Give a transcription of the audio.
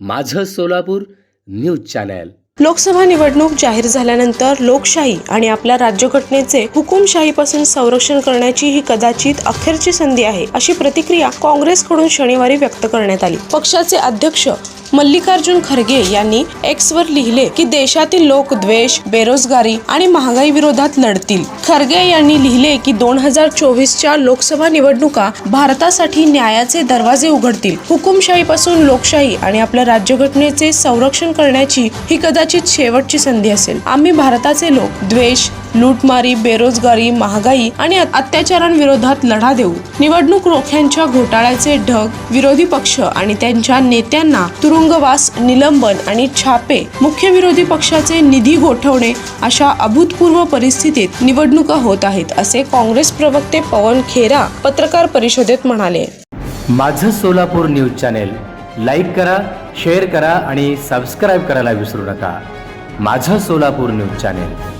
माझं Solapur news channel. Lok Sabha निवडणूक जाहीर झाल्यानंतर लोकशाही आणि आपल्या राज्यघटनेचे हुकुमशाहीपासून संरक्षण करण्याची ही कदाचित अखेरची संधी आहे अशी प्रतिक्रिया काँग्रेसकडून शनिवारी व्यक्त करण्यात आली. पक्षाचे अध्यक्ष मल्लिकार्जुन खरगे यांनी एक्स वर लिहिले की देशातील लोक द्वेष बेरोजगारी आणि महागाई विरोधात लढतील. खरगे यांनी लिहिले की दोन हजार चोवीसच्या लोकसभा निवडणुका भारतासाठी न्यायाचे दरवाजे उघडतील. हुकुमशाहीपासून लोकशाही आणि आपल्या राज्यघटनेचे संरक्षण करण्याची ही कदाचित शेवटची संधी असेल. आम्ही भारताचे लोक द्वेष लूटमारी बेरोजगारी महागाई आणि अत्याचारांविरोधात लढा देऊ. निवडणूक रोख्यांच्या घोटाळ्याचे ढग विरोधी पक्ष आणि त्यांच्या नेत्यांना तुरुंगवास निलंबन आणि छापे. मुख्य विरोधी पक्षाचे निधी गोठवणे अशा अभूतपूर्व परिस्थितीत निवडणुका होत आहेत असे काँग्रेस प्रवक्ते पवन खेरा पत्रकार परिषदेत म्हणाले. माझं सोलापूर न्यूज चॅनेल लाईक करा शेअर करा आणि सबस्क्राईब करायला विसरू नका. माझं सोलापूर न्यूज चॅनेल.